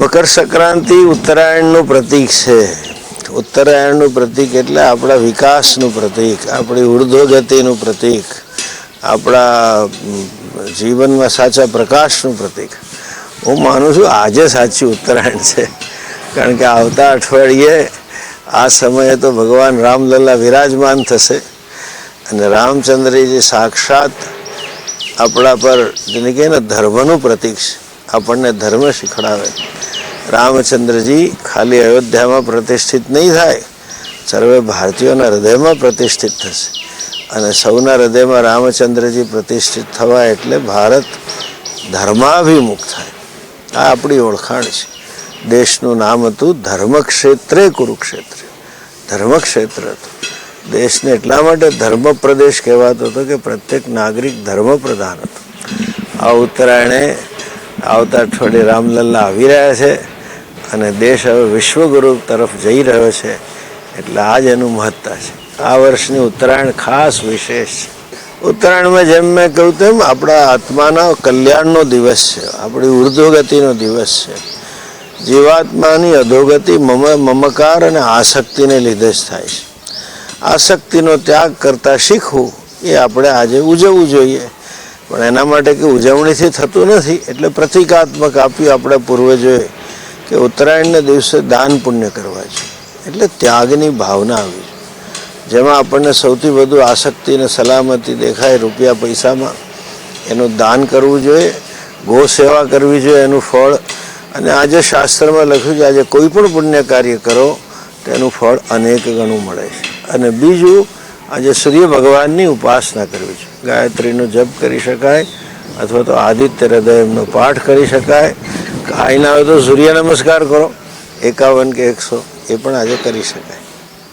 મકર સંક્રાંતિ ઉત્તરાયણનું પ્રતીક છે. ઉત્તરાયણનું પ્રતીક એટલે આપણા વિકાસનું પ્રતીક, આપણી ઉર્ધ્વગતિનું પ્રતીક, આપણા જીવનમાં સાચા પ્રકાશનું પ્રતીક. હું માનું છું આજે સાચી ઉત્તરાયણ છે. કારણ કે આવતા અઠવાડિયે આ સમયે તો ભગવાન રામલલ્લા વિરાજમાન થશે. અને રામચંદ્રજી સાક્ષાત આપણા પર, જેને કહે ને, ધર્મનું પ્રતીક છે. આપણને ધર્મ શીખડાવે. રામચંદ્રજી ખાલી અયોધ્યામાં પ્રતિષ્ઠિત નહીં થાય, સર્વે ભારતીયોના હૃદયમાં પ્રતિષ્ઠિત થશે. અને સૌના હૃદયમાં રામચંદ્રજી પ્રતિષ્ઠિત થવા એટલે ભારત ધર્માભિમુખ થાય. આ આપણી ઓળખાણ છે. દેશનું નામ હતું ધર્મક્ષેત્રે કુરુક્ષેત્ર. ધર્મક્ષેત્ર હતું. દેશને એટલા માટે ધર્મ પ્રદેશ કહેવાતો હતો કે પ્રત્યેક નાગરિક ધર્મ પ્રધાન હતો. આ ઉત્તરાયણે આવતા અઠવાડિયે રામલલ્લા આવી રહ્યા છે અને દેશ હવે વિશ્વગુરુ તરફ જઈ રહ્યો છે એટલે આ જ એનું મહત્તા છે. આ વર્ષની ઉત્તરાયણ ખાસ વિશેષ છે. ઉત્તરાયણમાં જેમ મેં કહ્યું તેમ આપણા આત્માના કલ્યાણનો દિવસ છે, આપણી ઉર્ધ્વગતિનો દિવસ છે. જીવાત્માની અધોગતિ મમ, મમકાર અને આસક્તિને લીધે જ થાય છે. આસક્તિનો ત્યાગ કરતાં શીખવું એ આપણે આજે ઉજવવું જોઈએ. પણ એના માટે કે ઉજવણીથી થતું નથી, એટલે પ્રતિકાત્મક આપ્યું આપણા પૂર્વજોએ કે ઉત્તરાયણના દિવસે દાન પુણ્ય કરવા જોઈએ એટલે ત્યાગની ભાવના આવી છે. જેમાં આપણને સૌથી વધુ આસક્તિ અને સલામતી દેખાય રૂપિયા પૈસામાં. એનું દાન કરવું જોઈએ ગો સેવા કરવી જોઈએ એનું ફળ. અને આજે શાસ્ત્રમાં લખ્યું છે, આજે કોઈ પણ પુણ્ય કાર્ય કરો, તેનું ફળ અનેક ગણું મળે છે. અને બીજું આજે સૂર્ય ભગવાનની ઉપાસના કરવી છે. ગાયત્રીનો જપ કરી શકાય, અથવા તો આદિત્ય હૃદયનો પાઠ કરી શકાય. કાંઈ ના હોય તો સૂર્ય નમસ્કાર કરો. એકાવન કે એકસો, એ પણ આજે કરી શકાય.